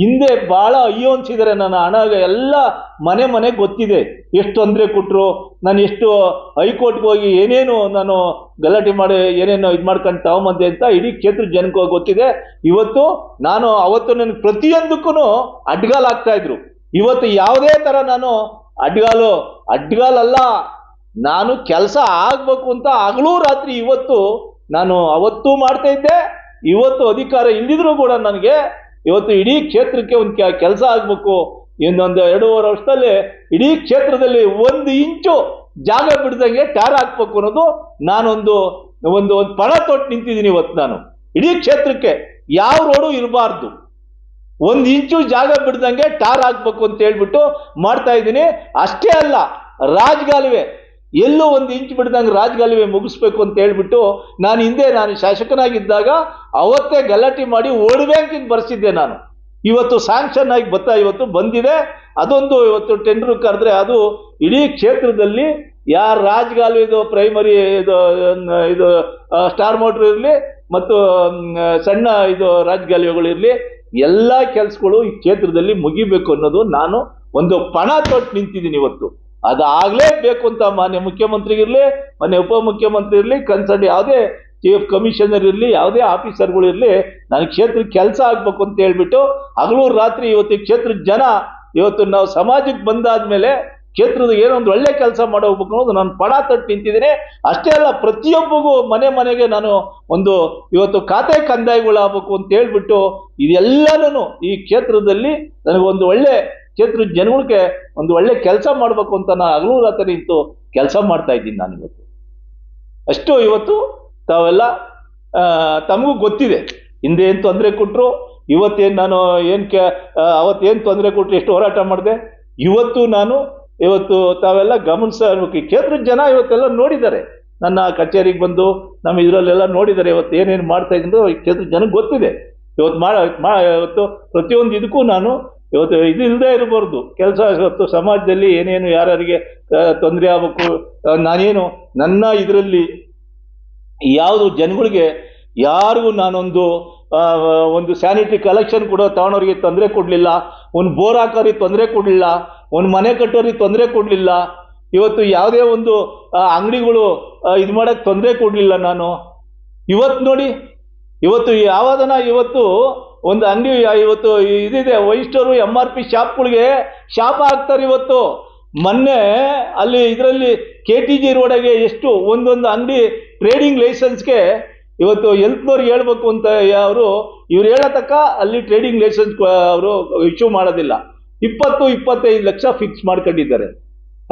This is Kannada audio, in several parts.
ಹಿಂದೆ ಬಹಳ ಅಯ್ಯೋ ಅನ್ಸಿದ್ದಾರೆ ನನ್ನ ಹಣ ಎಲ್ಲ ಮನೆ ಮನೆ ಗೊತ್ತಿದೆ. ಎಷ್ಟು ತೊಂದರೆ ಕೊಟ್ಟರು ನಾನು ಎಷ್ಟು ಹೈಕೋರ್ಟ್ಗೆ ಹೋಗಿ ಏನೇನು ನಾನು ಗಲಾಟೆ ಮಾಡಿ, ಏನೇನು ಇದು ಮಾಡ್ಕೊಂಡು ತಗೊಂಬಂದೆ ಅಂತ ಇಡೀ ಕ್ಷೇತ್ರ ಜನಕ್ಕೆ ಗೊತ್ತಿದೆ. ಇವತ್ತು ನಾನು, ಅವತ್ತು ನನಗೆ ಪ್ರತಿಯೊಂದಕ್ಕೂ ಅಡ್ಗಾಲ್ ಇದ್ರು. ಇವತ್ತು ಯಾವುದೇ ಥರ ನಾನು ಅಡ್ಗಾಲು ಅಡ್ಗಾಲಲ್ಲ ನಾನು ಕೆಲಸ ಆಗಬೇಕು ಅಂತ ಹಗಲೂ ರಾತ್ರಿ ಇವತ್ತು ನಾನು ಅವತ್ತು ಮಾಡ್ತಾ ಇದ್ದೆ. ಇವತ್ತು ಅಧಿಕಾರ ಇಲ್ದಿದ್ರು ಕೂಡ ನನಗೆ ಇವತ್ತು ಇಡೀ ಕ್ಷೇತ್ರಕ್ಕೆ ಒಂದು ಕೆಲಸ ಆಗಬೇಕು. ಇನ್ನೊಂದು ಎರಡೂವರೆ ವರ್ಷದಲ್ಲಿ ಇಡೀ ಕ್ಷೇತ್ರದಲ್ಲಿ ಒಂದು ಇಂಚು ಜಾಗ ಬಿಡ್ದಂಗೆ ಟ್ಯಾರ್ ಹಾಕ್ಬೇಕು ಅನ್ನೋದು ನಾನೊಂದು, ಒಂದು ಒಂದು ಪಣ ತೊಟ್ಟು ನಿಂತಿದ್ದೀನಿ ಇವತ್ತು ನಾನು. ಇಡೀ ಕ್ಷೇತ್ರಕ್ಕೆ ಯಾವ ರೋಡು ಇರಬಾರ್ದು. ಒಂದು ಇಂಚು ಜಾಗ ಬಿಡ್ದಂಗೆ ಟಾರ್ ಹಾಕ್ಬೇಕು ಅಂತ ಹೇಳ್ಬಿಟ್ಟು ಮಾಡ್ತಾ ಇದ್ದೀನಿ. ಅಷ್ಟೇ ಅಲ್ಲ, ರಾಜಗಾಲುವೆ ಎಲ್ಲೂ ಒಂದು ಇಂಚು ಬಿಡ್ದಂಗೆ ರಾಜಗಾಲುವೆ ಮುಗಿಸ್ಬೇಕು ಅಂತ ಹೇಳ್ಬಿಟ್ಟು ನಾನು ಹಿಂದೆ ನಾನು ಶಾಸಕನಾಗಿದ್ದಾಗ ಅವತ್ತೇ ಗಲಾಟೆ ಮಾಡಿ ಓಡ್ ಬ್ಯಾಂಕಿಗೆ ಬರ್ಸಿದ್ದೆ ನಾನು. ಇವತ್ತು ಸ್ಯಾಂಕ್ಷನ್ ಆಗಿ ಬತ್ತಾ ಇವತ್ತು ಬಂದಿದೆ. ಅದೊಂದು ಇವತ್ತು ಟೆಂಡರ್ ಕರೆದ್ರೆ ಅದು ಇಡೀ ಕ್ಷೇತ್ರದಲ್ಲಿ ಯಾರು ರಾಜಗಾಲುವೆದು ಪ್ರೈಮರಿ ಇದು ಇದು ಸ್ಟಾರ್ ಮೋಟ್ರ್ ಇರಲಿ ಮತ್ತು ಸಣ್ಣ ಇದು ರಾಜಗಾಲುವೆಗಳು ಇರಲಿ ಎಲ್ಲ ಕೆಲಸಗಳು ಈ ಕ್ಷೇತ್ರದಲ್ಲಿ ಮುಗಿಬೇಕು ಅನ್ನೋದು ನಾನು ಒಂದು ಪಣ ತೊಟ್ಟು ನಿಂತಿದ್ದೀನಿ ಇವತ್ತು. ಅದಾಗಲೇಬೇಕು ಅಂತ ಮಾನ್ಯ ಮುಖ್ಯಮಂತ್ರಿಗಿರಲಿ ಮಾನ್ಯ ಉಪಮುಖ್ಯಮಂತ್ರಿ ಇರಲಿ ಕನ್ಸರ್ಟ್ ಯಾವುದೇ ಚೀಫ್ ಕಮಿಷನರ್ ಇರಲಿ, ಯಾವುದೇ ಆಫೀಸರ್ಗಳು ಇರಲಿ ನನ್ನ ಕ್ಷೇತ್ರಕ್ಕೆ ಕೆಲಸ ಆಗ್ಬೇಕು ಅಂತ ಹೇಳ್ಬಿಟ್ಟು ಹಗಲು ರಾತ್ರಿ ಇವತ್ತು ಕ್ಷೇತ್ರ ಕ್ಷೇತ್ರದ ಜನ ಇವತ್ತು ನಾವು ಸಮಾಜಕ್ಕೆ ಬಂದಾದ ಮೇಲೆ ಕ್ಷೇತ್ರದ ಏನೋ ಒಂದು ಒಳ್ಳೆ ಕೆಲಸ ಮಾಡೋಗ್ಬೇಕು ಅನ್ನೋದು ನಾನು ಪಣ ತಟ್ಟು ನಿಂತಿದ್ದೀನಿ. ಅಷ್ಟೇ ಅಲ್ಲ, ಪ್ರತಿಯೊಬ್ಬಗೂ ಮನೆ ಮನೆಗೆ ನಾನು ಒಂದು ಇವತ್ತು ಖಾತೆ ಕಂದಾಯಗಳಾಗಬೇಕು ಅಂತ ಹೇಳ್ಬಿಟ್ಟು ಇದೆಲ್ಲನೂ ಈ ಕ್ಷೇತ್ರದಲ್ಲಿ ನನಗೊಂದು ಒಳ್ಳೆ ಕ್ಷೇತ್ರದ ಜನಗಳಿಗೆ ಒಂದು ಒಳ್ಳೆ ಕೆಲಸ ಮಾಡಬೇಕು ಅಂತ ನಾನು ಹಗಲು ರಾತ್ರಿ ನಿಂತು ಕೆಲಸ ಮಾಡ್ತಾ ಇದ್ದೀನಿ ನಾನು ಇವತ್ತು. ಅಷ್ಟು ಇವತ್ತು ತಾವೆಲ್ಲ ತಮಗೂ ಗೊತ್ತಿದೆ. ಹಿಂದೆ ಏನು ತೊಂದರೆ ಕೊಟ್ಟರು ಇವತ್ತೇನು ನಾನು ಏನು ಕೆ ಅವತ್ತೇನು ತೊಂದರೆ ಕೊಟ್ಟರು ಎಷ್ಟು ಹೋರಾಟ ಮಾಡಿದೆ, ಇವತ್ತು ನಾನು ಇವತ್ತು ತಾವೆಲ್ಲ ಗಮನಿಸಬೇಕು. ಕ್ಷೇತ್ರದ ಜನ ಇವತ್ತೆಲ್ಲ ನೋಡಿದ್ದಾರೆ. ನನ್ನ ಕಚೇರಿಗೆ ಬಂದು ನಮ್ಮ ಇದರಲ್ಲೆಲ್ಲ ನೋಡಿದ್ದಾರೆ, ಇವತ್ತು ಏನೇನು ಮಾಡ್ತಾ ಇದ್ದು ಕ್ಷೇತ್ರದ ಜನಕ್ಕೆ ಗೊತ್ತಿದೆ. ಇವತ್ತು ಮಾ, ಇವತ್ತು ಪ್ರತಿಯೊಂದು ಇದಕ್ಕೂ ನಾನು ಇವತ್ತು ಇದು ಇಲ್ಲದೆ ಇರಬಾರ್ದು. ಕೆಲಸ ಇವತ್ತು ಸಮಾಜದಲ್ಲಿ ಏನೇನು ಯಾರ್ಯಾರಿಗೆ ತೊಂದರೆ ಆಗಬೇಕು ನಾನೇನು, ನನ್ನ ಇದರಲ್ಲಿ ಯಾವುದು ಜನಗಳಿಗೆ ಯಾರಿಗೂ ನಾನೊಂದು ಒಂದು ಸ್ಯಾನಿಟರಿ ಕಲೆಕ್ಷನ್ ಕೂಡ ತಗೊಂಡವ್ರಿಗೆ ತೊಂದರೆ ಕೊಡಲಿಲ್ಲ, ಒಂದು ಬೋರ್ ಹಾಕೋರಿಗೆ ತೊಂದರೆ ಕೊಡಲಿಲ್ಲ, ಒಂದು ಮನೆ ಕಟ್ಟೋರಿಗೆ ತೊಂದರೆ ಕೊಡಲಿಲ್ಲ, ಇವತ್ತು ಯಾವುದೇ ಒಂದು ಅಂಗಡಿಗಳು ಇದು ಮಾಡೋಕ್ಕೆ ತೊಂದರೆ ಕೊಡಲಿಲ್ಲ ನಾನು. ಇವತ್ತು ನೋಡಿ, ಇವತ್ತು ಯಾವ್ದನ ಇವತ್ತು ಒಂದು ಅಂಗಡಿ ಇವತ್ತು ಇದಿದೆ ವೈ ಸ್ಟೋರು ಎಂ ಆರ್ ಪಿ ಶಾಪ್ಗಳಿಗೆ ಶಾಪ ಹಾಕ್ತಾರೆ ಇವತ್ತು. ಮೊನ್ನೆ ಅಲ್ಲಿ ಇದರಲ್ಲಿ ಕೆ ಟಿ ಜಿ ರೋಡಾಗೆ ಎಷ್ಟು ಒಂದೊಂದು ಅಂಗಡಿ ಟ್ರೇಡಿಂಗ್ ಲೈಸೆನ್ಸ್ಗೆ ಇವತ್ತು ಎಲ್ತ್ನವ್ರು ಹೇಳ್ಬೇಕು ಅಂತ ಅವರು, ಇವ್ರು ಹೇಳತಕ್ಕ ಅಲ್ಲಿ ಟ್ರೇಡಿಂಗ್ ಲೈಸೆನ್ಸ್ ಅವರು ಇಶ್ಯೂ ಮಾಡೋದಿಲ್ಲ. ಇಪ್ಪತ್ತು, ಇಪ್ಪತ್ತೈದು ಲಕ್ಷ ಫಿಕ್ಸ್ ಮಾಡ್ಕೊಂಡಿದ್ದಾರೆ.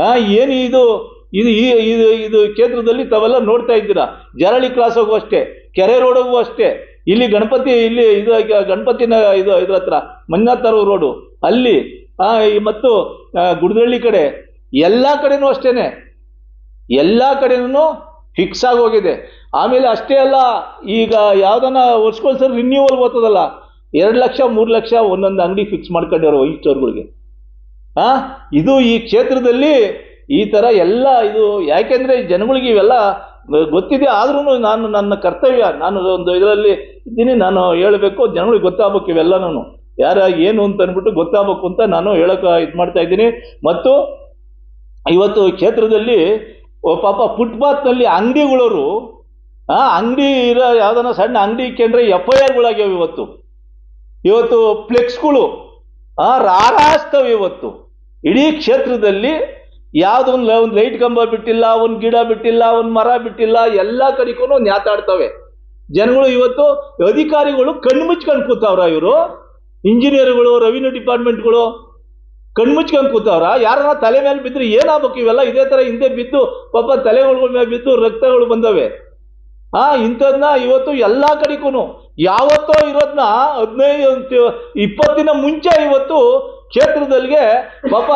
ಹಾಂ, ಏನು ಇದು ಇದು ಈ- ಇದು ಇದು ಕ್ಷೇತ್ರದಲ್ಲಿ ತಾವೆಲ್ಲ ನೋಡ್ತಾ ಇದ್ದೀರಾ? ಜರಳಿ ಕ್ರಾಸ್ ಹೋಗುವಷ್ಟೇ, ಕೆರೆ ರೋಡಗೂ ಅಷ್ಟೇ ಇಲ್ಲಿ ಗಣಪತಿ, ಇಲ್ಲಿ ಇದು ಗಣಪತಿನ ಇದು, ಇದ್ರ ಹತ್ರ ಮಂಜುನಾಥರು ರೋಡು. ಅಲ್ಲಿ ಮತ್ತು ಗುಡದಳ್ಳಿ ಕಡೆ, ಎಲ್ಲ ಕಡೆನೂ ಅಷ್ಟೇನೆ. ಎಲ್ಲ ಕಡೆನೂ ಫಿಕ್ಸ್ ಆಗಿ ಹೋಗಿದೆ. ಆಮೇಲೆ ಅಷ್ಟೇ ಅಲ್ಲ, ಈಗ ಯಾವ್ದನ್ನ ವರ್ಷಕ್ಕೊಂದ್ಸರಿ ರಿನ್ಯೂವಲ್ ಓದ್ತದಲ್ಲ ಎರಡು ಲಕ್ಷ, ಮೂರು ಲಕ್ಷ ಒಂದೊಂದು ಅಂಗಡಿ ಫಿಕ್ಸ್ ಮಾಡ್ಕೊಂಡಿರೋ ಈ ಸ್ಟೋರ್ಗಳಿಗೆ ಆ, ಇದು ಈ ಕ್ಷೇತ್ರದಲ್ಲಿ ಈ ಥರ ಎಲ್ಲ ಇದು, ಯಾಕೆಂದ್ರೆ ಜನಗಳಿಗೆ ಇವೆಲ್ಲ ಗೊತ್ತಿದೆ ಆದ್ರೂ ನಾನು ನನ್ನ ಕರ್ತವ್ಯ, ನಾನು ಒಂದು ಇದರಲ್ಲಿ ಇದ್ದೀನಿ, ನಾನು ಹೇಳಬೇಕು, ಜನಗಳಿಗೆ ಗೊತ್ತಾಗಬೇಕು ನಾನು ಯಾರ ಏನು ಅಂತ ಅಂದ್ಬಿಟ್ಟು ಗೊತ್ತಾಗಬೇಕು ಅಂತ ನಾನು ಹೇಳಕ್ಕೆ ಇದು ಮಾಡ್ತಾ ಇದ್ದೀನಿ. ಮತ್ತು ಇವತ್ತು ಕ್ಷೇತ್ರದಲ್ಲಿ ಪಾಪ ಫುಟ್ಪಾತ್ನಲ್ಲಿ ಅಂಗಡಿಗಳವರು, ಆ ಅಂಗಡಿ ಇರೋ ಯಾವ್ದಾನ ಸಣ್ಣ ಅಂಗಡಿ ಇಕ್ಕೊಂಡ್ರೆ ಎಫ್ ಐ ಆರ್ಗಳಾಗ್ಯಾವ ಇವತ್ತು. ಇವತ್ತು ಫ್ಲೆಕ್ಸ್ಗಳು ರಾರಾಸ್ತವೆ ಇವತ್ತು. ಇಡೀ ಕ್ಷೇತ್ರದಲ್ಲಿ ಯಾವುದೋ ಒಂದು ಒಂದು ಲೈಟ್ ಕಂಬ ಬಿಟ್ಟಿಲ್ಲ, ಒಂದು ಗಿಡ ಬಿಟ್ಟಿಲ್ಲ, ಒಂದು ಮರ ಬಿಟ್ಟಿಲ್ಲ, ಎಲ್ಲ ಕಡೆಗೂ ನ್ಯಾತಾಡ್ತವೆ. ಜನಗಳು ಇವತ್ತು ಅಧಿಕಾರಿಗಳು ಕಣ್ಣು ಮುಚ್ಕೊಂಡು ಕೂತವ್ರ ಇವರು. ಇಂಜಿನಿಯರ್ಗಳು ರೆವಿನ್ಯೂ ಡಿಪಾರ್ಟ್ಮೆಂಟ್ಗಳು ಕಣ್ಮುಚ್ಕೊಂಡು ಕೂತವ್ರ. ಯಾರನ್ನ ತಲೆ ಮೇಲೆ ಬಿದ್ದರೆ ಏನಾಗಬೇಕು ಇವೆಲ್ಲ? ಇದೇ ಥರ ಹಿಂದೆ ಬಿದ್ದು ಪಾಪ ತಲೆಗಳ ಮೇಲೆ ಬಿದ್ದು ರಕ್ತಗಳು ಬಂದವೆ. ಆ, ಇಂಥದ್ನ ಇವತ್ತು ಎಲ್ಲ ಕಡೆಗೂ ಯಾವತ್ತೋ ಇರೋದನ್ನ ಹದಿನೈದು, ಇಪ್ಪತ್ತು ದಿನ ಮುಂಚೆ ಇವತ್ತು ಕ್ಷೇತ್ರದಲ್ಲಿಗೆ ಪಾಪ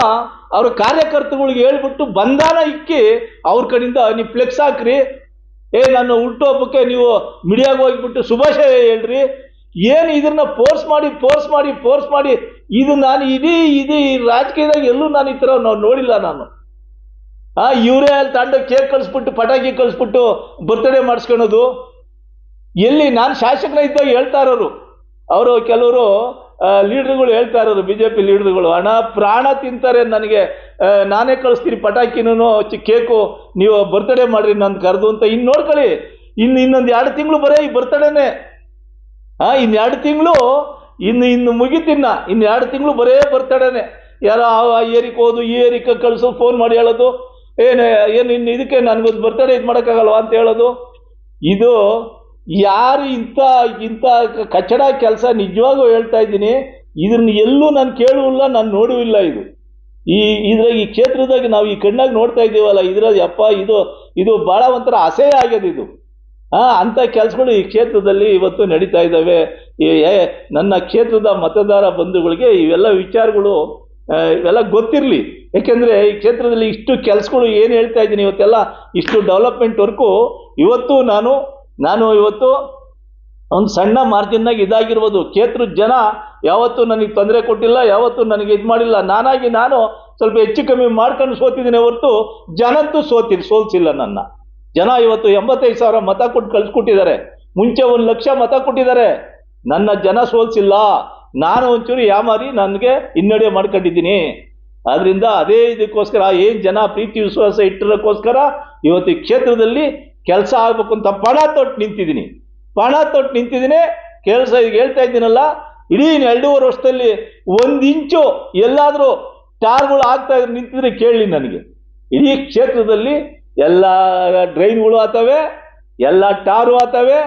ಅವ್ರ ಕಾರ್ಯಕರ್ತಗಳಿಗೆ ಹೇಳ್ಬಿಟ್ಟು ಬಂಧನ ಇಕ್ಕಿ ಅವ್ರ ಕಡೆಯಿಂದ ನೀವು ಫ್ಲೆಕ್ಸ್ ಹಾಕ್ರಿ. ಏ, ನನ್ನ ಹುಟ್ಟುಹಬ್ಬಕ್ಕೆ ನೀವು ಮಿಡಿಯಾಗಿ ಹೋಗ್ಬಿಟ್ಟು ಶುಭಾಶಯ ಹೇಳ್ರಿ. ಏನು ಇದನ್ನ ಫೋರ್ಸ್ ಮಾಡಿ ಫೋರ್ಸ್ ಮಾಡಿ ಫೋರ್ಸ್ ಮಾಡಿ, ಇದು ನಾನು ಇಡೀ ಇಡೀ ರಾಜಕೀಯದಾಗ ಎಲ್ಲೂ ನಾನು ಈ ಥರ ನೋಡಿಲ್ಲ ನಾನು. ಆ, ಇವರೇ ಅಲ್ಲಿ ತಂಡ ಕೇಕ್ ಕಳಿಸ್ಬಿಟ್ಟು, ಪಟಾಕಿ ಕಳಿಸ್ಬಿಟ್ಟು ಬರ್ತ್ಡೇ ಮಾಡಿಸ್ಕೊಳೋದು. ಎಲ್ಲಿ ನಾನು ಶಾಸಕನ ಇದ್ದಾಗ ಹೇಳ್ತಾ ಅವರು ಕೆಲವರು ಲೀಡರ್ಗಳು ಹೇಳ್ತಾ ಇರೋರು ಬಿ ಜೆ ಪಿ ಲೀಡರ್ಗಳು ಹಣ ಪ್ರಾಣ ತಿಂತಾರೆ, ನನಗೆ ನಾನೇ ಕಳಿಸ್ತೀನಿ, ಪಟಾಕಿನೂ ಕೇಕು, ನೀವು ಬರ್ತಡೇ ಮಾಡಿರಿ ನಂದು ಕರೆದು ಅಂತ. ಇನ್ನು ನೋಡ್ಕೊಳ್ಳಿ ಇನ್ನು ಇನ್ನೊಂದು ಎರಡು ತಿಂಗಳು ಬರೀ ಈ ಬರ್ತಡೇನೆ ಆ ಇನ್ನು ಎರಡು ತಿಂಗಳು ಇನ್ನು ಇನ್ನು ಮುಗಿತಿನ್ನ ಇನ್ನು ಎರಡು ತಿಂಗಳು ಬರೇ ಬರ್ತಡೇನೆ ಯಾರೋ ಆ ಏರಿಕೆ ಹೋದು, ಈ ಏರಿಕೆ ಕಳಿಸು ಫೋನ್ ಮಾಡಿ ಹೇಳೋದು, ಏನು ಏನು ಇನ್ನು ಇದಕ್ಕೆ ನನಗೊಂದು ಬರ್ತಡೇ ಇದು ಮಾಡೋಕ್ಕಾಗಲ್ವಾ? ಅಂತ ಹೇಳೋದು. ಇದು ಯಾರು ಇಂಥ ಇಂಥ ಕಚ್ಚಡ ಕೆಲಸ ನಿಜವಾಗೂ ಹೇಳ್ತಾ ಇದ್ದೀನಿ. ಇದನ್ನ ಎಲ್ಲೂ ನಾನು ಕೇಳುವಿಲ್ಲ ನಾನು ನೋಡೂ ಇಲ್ಲ ಇದು. ಈ ಇದ್ರಾಗ ಈ ಕ್ಷೇತ್ರದಾಗ ನಾವು ಈ ಕಣ್ಣಾಗಿ ನೋಡ್ತಾ ಇದ್ದೀವಲ್ಲ ಇದ್ರಾಗ ಅಪ್ಪ ಇದು ಇದು ಭಾಳ ಒಂಥರ ಅಸಹ್ಯ ಆಗ್ಯದ ಇದು. ಆ ಅಂಥ ಕೆಲಸಗಳು ಈ ಕ್ಷೇತ್ರದಲ್ಲಿ ಇವತ್ತು ನಡೀತಾ ಇದ್ದಾವೆ. ಏ, ನನ್ನ ಕ್ಷೇತ್ರದ ಮತದಾರ ಬಂಧುಗಳಿಗೆ ಇವೆಲ್ಲ ವಿಚಾರಗಳು ಇವೆಲ್ಲ ಗೊತ್ತಿರಲಿ. ಯಾಕೆಂದ್ರೆ ಈ ಕ್ಷೇತ್ರದಲ್ಲಿ ಇಷ್ಟು ಕೆಲಸಗಳು ಏನು ಹೇಳ್ತಾ ಇದ್ದೀನಿ ಇವತ್ತೆಲ್ಲ ಇಷ್ಟು ಡೆವಲಪ್ಮೆಂಟ್ ವರ್ಕು ಇವತ್ತು ನಾನು ನಾನು ಇವತ್ತು ಒಂದು ಸಣ್ಣ ಮಾರ್ಜಿನ್ನಾಗಿ ಇದಾಗಿರ್ಬೋದು. ಕ್ಷೇತ್ರ ಜನ ಯಾವತ್ತೂ ನನಗೆ ತೊಂದರೆ ಕೊಟ್ಟಿಲ್ಲ, ಯಾವತ್ತೂ ನನಗೆ ಇದು ಮಾಡಿಲ್ಲ. ನಾನಾಗಿ ನಾನು ಸ್ವಲ್ಪ ಹೆಚ್ಚು ಕಮ್ಮಿ ಮಾಡ್ಕೊಂಡು ಸೋತಿದ್ದೀನಿ ಹೊರತು ಜನಂತೂ ಸೋತಿ, ಸೋಲ್ಸಿಲ್ಲ ನನ್ನ. ಜನ ಇವತ್ತು ಎಂಬತ್ತೈದು ಸಾವಿರ ಮತ ಕೊಟ್ಟು ಕಳಿಸ್ಕೊಟ್ಟಿದ್ದಾರೆ. ಮುಂಚೆ ಒಂದು ಲಕ್ಷ ಮತ ಕೊಟ್ಟಿದ್ದಾರೆ. ನನ್ನ ಜನ ಸೋಲ್ಸಿಲ್ಲ. ನಾನು ಒಂಚೂರು ಯಾಮಾರಿ ನನಗೆ ಹಿನ್ನಡೆ ಮಾಡ್ಕೊಂಡಿದ್ದೀನಿ. ಆದ್ರಿಂದ ಅದೇ ಇದಕ್ಕೋಸ್ಕರ ಏನು ಜನ ಪ್ರೀತಿ, ವಿಶ್ವಾಸ ಇಟ್ಟಿರೋಕ್ಕೋಸ್ಕರ ಇವತ್ತು ಈ ಕ್ಷೇತ್ರದಲ್ಲಿ ಕೆಲಸ ಆಗ್ಬೇಕು ಅಂತ ಪಣ ತೊಟ್ಟು ನಿಂತಿದ್ದೀನಿ. ಪಣ ತೊಟ್ಟು ನಿಂತಿದ್ದೀನಿ. ಕೆಲಸ ಈಗ ಹೇಳ್ತಾ ಇದ್ದೀನಲ್ಲ, ಇಡೀ ಎರಡೂವರೆ ವರ್ಷದಲ್ಲಿ ಒಂದು ಇಂಚು ಎಲ್ಲಾದರೂ ಟಾರ್ಗಳು ಆಗ್ತಾ ಇದ್ರೆ ನಿಂತಿದ್ರೆ ಕೇಳಿ ನನಗೆ. ಇಡೀ ಕ್ಷೇತ್ರದಲ್ಲಿ ಎಲ್ಲ ಡ್ರೈನ್ಗಳು ಆತವೆ, ಎಲ್ಲ ಟಾರು ಆತವೆ,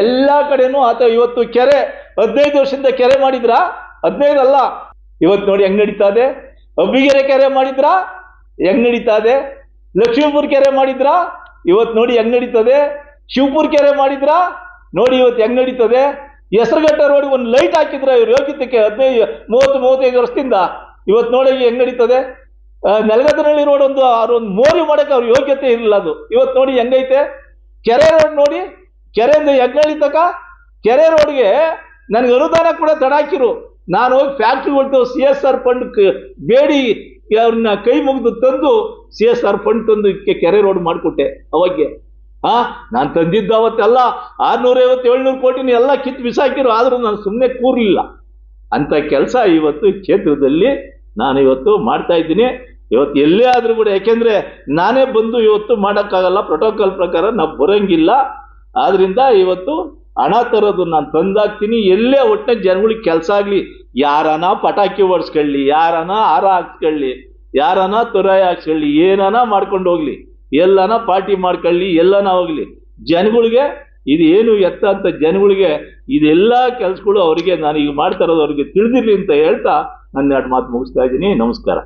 ಎಲ್ಲ ಕಡೆನೂ ಆತವೆ. ಇವತ್ತು ಕೆರೆ, ಹದಿನೈದು ವರ್ಷದಿಂದ ಕೆರೆ ಮಾಡಿದ್ರಾ? ಹದಿನೈದು ಅಲ್ಲ. ಇವತ್ತು ನೋಡಿ ಹೆಂಗ್ ನಡೀತಾ ಇದೆ. ಅಬ್ಬಿಗೆರೆ ಕೆರೆ ಮಾಡಿದ್ರಾ? ಹೆಂಗ್ ನಡೀತಾ ಇದೆ? ಲಕ್ಷ್ಮೀಪುರ ಕೆರೆ ಮಾಡಿದ್ರಾ? ಇವತ್ತು ನೋಡಿ ಹೆಂಗ್ ನಡೀತದೆ? ಶಿವಪುರ ಕೆರೆ ಮಾಡಿದ್ರಾ? ನೋಡಿ ಇವತ್ತು ಹೆಂಗ್ ನಡೀತದೆ? ಹೆಸರುಘಟ್ಟ ರೋಡ್ ಒಂದು ಲೈಟ್ ಹಾಕಿದ್ರ ಇವ್ರು? ಯೋಗ್ಯತೆಗೆ ಹದಿನೈದು ಮೂವತ್ತು ಮೂವತ್ತೈದು ವರ್ಷದಿಂದ. ಇವತ್ತು ನೋಡಿ ಹೆಂಗ್ ನಡೀತದೆ? ಆ, ನೆಲಗದ್ದನಹಳ್ಳಿ ರೋಡ್ ಒಂದು ಅವ್ರ ಮೋರಿ ಮಾಡಕ್ಕೆ ಅವ್ರ ಯೋಗ್ಯತೆ ಇರಲಿಲ್ಲ ಅದು. ಇವತ್ತು ನೋಡಿ ಹೆಂಗೈತೆ? ಕೆರೆ ರೋಡ್ ನೋಡಿ ಕೆರೆಯಿಂದ ಹೆಗ್ನಳ್ಳಿ ತಕ? ಕೆರೆ ರೋಡ್ಗೆ ನನಗೆ ಅನುದಾನ ಕೂಡ ತಡಾಕಿರು ನಾನು ಹೋಗಿ ಫ್ಯಾಕ್ಟ್ರಿಗಳು ಸಿ ಎಸ್ ಆರ್ ಫಂಡ್ ಬೇಡಿ ಅವ್ರನ್ನ ಕೈ ಮುಗಿದು ತಂದು ಸಿ ಎಸ್ ಆರ್ ಫಂಡ್ ತಂದು ಇದಕ್ಕೆ ಕೆರೆ ರೋಡ್ ಮಾಡಿಕೊಟ್ಟೆ ಅವಾಗೆ. ಹಾ ನಾನು ತಂದಿದ್ದು ಅವತ್ತೆಲ್ಲ, ಆರ್ನೂರೈವತ್ತು, ಏಳ್ನೂರು ಕೋಟಿನ ಎಲ್ಲ ಕಿತ್ತು ಬಿಸಾಕಿರು ಆದರೂ ನಾನು ಸುಮ್ಮನೆ ಕೂರಲಿಲ್ಲ. ಅಂತ ಕೆಲಸ ಇವತ್ತು ಕ್ಷೇತ್ರದಲ್ಲಿ ನಾನು ಇವತ್ತು ಮಾಡ್ತಾ ಇದ್ದೀನಿ. ಇವತ್ತು ಎಲ್ಲೇ ಆದರೂ ಕೂಡ, ಯಾಕೆಂದ್ರೆ ನಾನೇ ಬಂದು ಇವತ್ತು ಮಾಡೋಕ್ಕಾಗಲ್ಲ ಪ್ರೋಟೋಕಾಲ್ ಪ್ರಕಾರ ನಾವು ಬರೋಂಗಿಲ್ಲ. ಆದ್ರಿಂದ ಇವತ್ತು ಹಣ ತರೋದು ನಾನು ತಂದಾಗ್ತೀನಿ. ಎಲ್ಲೇ ಒಟ್ಟಿನ ಜನಗಳಿಗೆ ಕೆಲಸ ಆಗಲಿ ಯಾರನ ಪಟಾಕಿ ಹೊಡ್ಸ್ಕೊಳ್ಳಿ ಯಾರನ ಹಾರ ಹಾಕ್ಸ್ಕೊಳ್ಳಿ, ಯಾರನ ತುರಾಯಿ ಹಾಕ್ಸ್ಕೊಳ್ಳಿ, ಏನನ ಮಾಡ್ಕೊಂಡು ಹೋಗ್ಲಿ, ಎಲ್ಲನ ಪಾರ್ಟಿ ಮಾಡ್ಕೊಳ್ಳಿ, ಎಲ್ಲನ ಹೋಗ್ಲಿ. ಜನಗಳಿಗೆ ಇದು ಏನು ಎತ್ತ ಅಂತ ಜನಗಳಿಗೆ ಇದೆಲ್ಲ ಕೆಲಸಗಳು ಅವರಿಗೆ ನಾನು ಈಗ ಮಾಡ್ತಾ ಇರೋದು ಅವರಿಗೆ ತಿಳಿದಿರಲಿ ಅಂತ ಹೇಳ್ತಾ ನನ್ನ ಎರಡು ಮಾತು ಮುಗಿಸ್ತಾ ಇದ್ದೀನಿ. ನಮಸ್ಕಾರ.